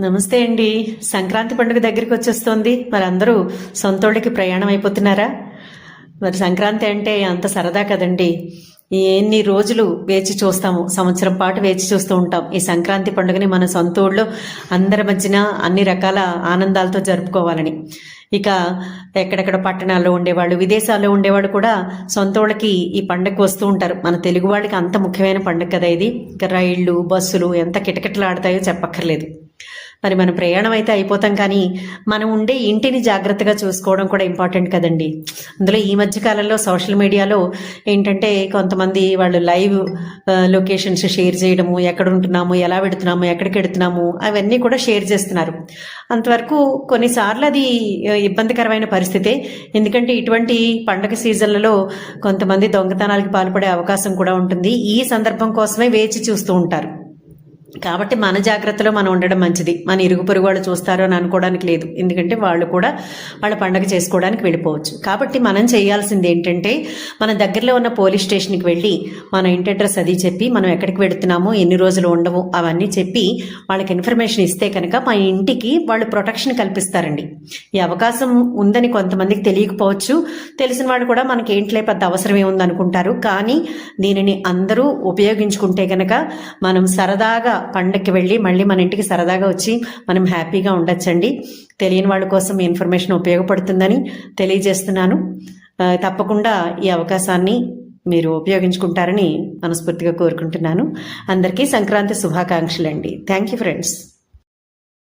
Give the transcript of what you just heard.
నమస్తే అండి. సంక్రాంతి పండుగ దగ్గరికి వచ్చేస్తోంది. మరి అందరూ సొంతోళ్ళకి ప్రయాణం అయిపోతున్నారా? మరి సంక్రాంతి అంటే అంత సరదా కదండి. ఎన్ని రోజులు వేచి చూస్తాము సంవత్సరం పాటు వేచి చూస్తూ ఉంటాం. ఈ సంక్రాంతి పండుగని మన సొంత ఊళ్ళో అందరి మధ్యన అన్ని రకాల ఆనందాలతో జరుపుకోవాలని. ఇక ఎక్కడెక్కడ పట్టణాల్లో ఉండేవాళ్ళు విదేశాల్లో ఉండేవాళ్ళు కూడా సొంత ఊళ్ళకి ఈ పండుగకు వస్తూ ఉంటారు. మన తెలుగు వాళ్ళకి అంత ముఖ్యమైన పండుగ కదా ఇది. ఇక రైళ్ళు బస్సులు ఎంత కిటకిటలాడతాయో చెప్పక్కర్లేదు. మరి మన ప్రయాణం అయితే అయిపోతాం కానీ మనం ఉండే ఇంటిని జాగ్రత్తగా చూసుకోవడం కూడా ఇంపార్టెంట్ కదండి. అందులో ఈ మధ్య కాలంలో సోషల్ మీడియాలో ఏంటంటే కొంతమంది వాళ్ళు లైవ్ లొకేషన్స్ షేర్ చేయడము ఎక్కడ ఉంటున్నాము ఎలా పెడుతున్నాము ఎక్కడికి వెడుతున్నాము అవన్నీ కూడా షేర్ చేస్తున్నారు. అంతవరకు కొన్నిసార్లు అది ఇబ్బందికరమైన పరిస్థితే ఎందుకంటే ఇటువంటి పండగ సీజన్లలో కొంతమంది దొంగతనాలకు పాల్పడే అవకాశం కూడా ఉంటుంది. ఈ సందర్భం కోసమే వేచి చూస్తూ ఉంటారు. కాబట్టి మన జాగ్రత్తలో మనం ఉండడం మంచిది. మన ఇరుగు పొరుగు వాళ్ళు చూస్తారో అని అనుకోవడానికి లేదు. ఎందుకంటే వాళ్ళు కూడా వాళ్ళ పండగ చేసుకోవడానికి వెళ్ళిపోవచ్చు. కాబట్టి మనం చేయాల్సింది ఏంటంటే మన దగ్గరలో ఉన్న పోలీస్ స్టేషన్కి వెళ్ళి మన ఇంటి అడ్రస్ అది చెప్పి మనం ఎక్కడికి వెళుతున్నామో ఎన్ని రోజులు ఉండవు అవన్నీ చెప్పి వాళ్ళకి ఇన్ఫర్మేషన్ ఇస్తే కనుక మా ఇంటికి వాళ్ళు ప్రొటెక్షన్ కల్పిస్తారండి. ఈ అవకాశం ఉందని కొంతమందికి తెలియకపోవచ్చు. తెలిసిన వాళ్ళు కూడా మనకి ఏంట్లే పెద్ద అవసరం ఏముంది అనుకుంటారు కానీ దీనిని అందరూ ఉపయోగించుకుంటే కనుక మనం సరదాగా పండక్కి వెళ్ళి మళ్ళీ మన ఇంటికి సరదాగా వచ్చి మనం హ్యాపీగా ఉండొచ్చండి. తెలియని వాళ్ళ కోసం ఈ ఇన్ఫర్మేషన్ ఉపయోగపడుతుందని తెలియజేస్తున్నాను. తప్పకుండా ఈ అవకాశాన్ని మీరు ఉపయోగించుకుంటారని మనస్ఫూర్తిగా కోరుకుంటున్నాను. అందరికీ సంక్రాంతి శుభాకాంక్షలు అండి థ్యాంక్ యూ ఫ్రెండ్స్